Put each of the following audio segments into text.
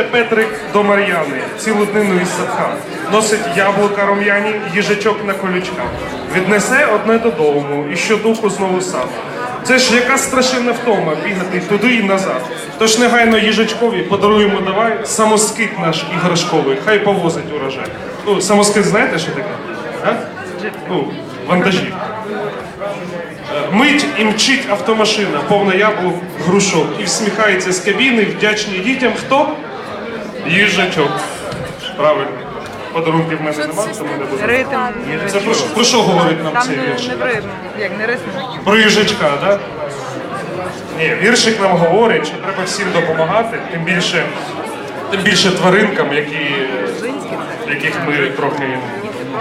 Іде Петрик до Мар'яни, цілу днину із садка. Носить яблука рум'яні, їжачок на колючках. Віднесе одне додому і щодуху знову сам. Це ж яка страшенна втома бігати туди і назад. Тож негайно їжачкові подаруємо давай самоскид наш іграшковий, хай повозить урожай. Ну, самоскид знаєте, що таке? А? Ну, вантажі. Мить і мчить автомашина, повна яблук, грушок. І всміхається з кабіни, вдячний дітям. Хто? Їжачок. Правильно. Подарунків в мене немає, тому не буду. Ритм. Це про, що- про що говорить нам Там цей не, вірш? не в ритм, як не ритм. Про їжачка, так? Да? Ні, віршик нам говорить, що треба всім допомагати, тим більше, тим більше тваринкам, які, яких ми трохи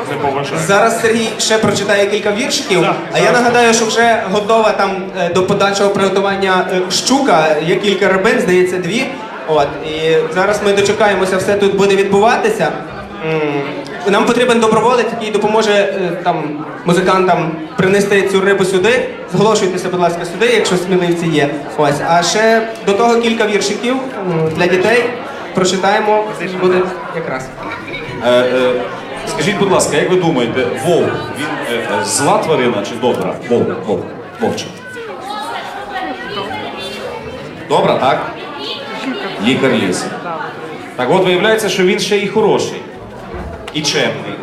не поважаємо. Зараз Сергій ще прочитає кілька віршиків, Так, а я зараз. нагадаю, що вже готова там е, до подальшого приготування е, щука. Є кілька рибин, здається, дві. От і зараз ми дочекаємося, все тут буде відбуватися. Нам потрібен доброволець, який допоможе е, там музикантам принести цю рибу сюди. Зголошуйтеся, будь ласка, сюди, якщо сміливці є. Ось, а ще до того кілька віршиків для дітей. Прочитаємо, буде якраз. Е, е, скажіть, будь ласка, як ви думаєте, вовк, він зла тварина чи добра? Вовк, вовк, вовче. Добра, так? Лікар лісу. Так от виявляється, що він ще і хороший, і чемний.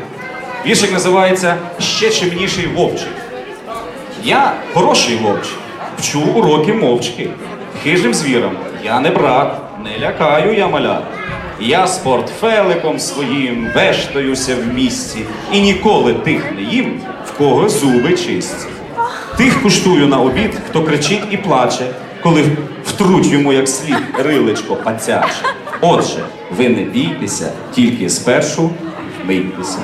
Віршик називається Ще чемніший вовчик. Я хороший вовчик, вчу уроки мовчки. Хижим звірам я не брат, не лякаю я малят. Я з портфеликом своїм вештаюся в місті і ніколи тих не їм, в кого зуби чисті. Тих куштую на обід, хто кричить і плаче, коли втруть йому як слід рилечко пацяче. Отже, ви не бійтеся, тільки спершу мийтеся.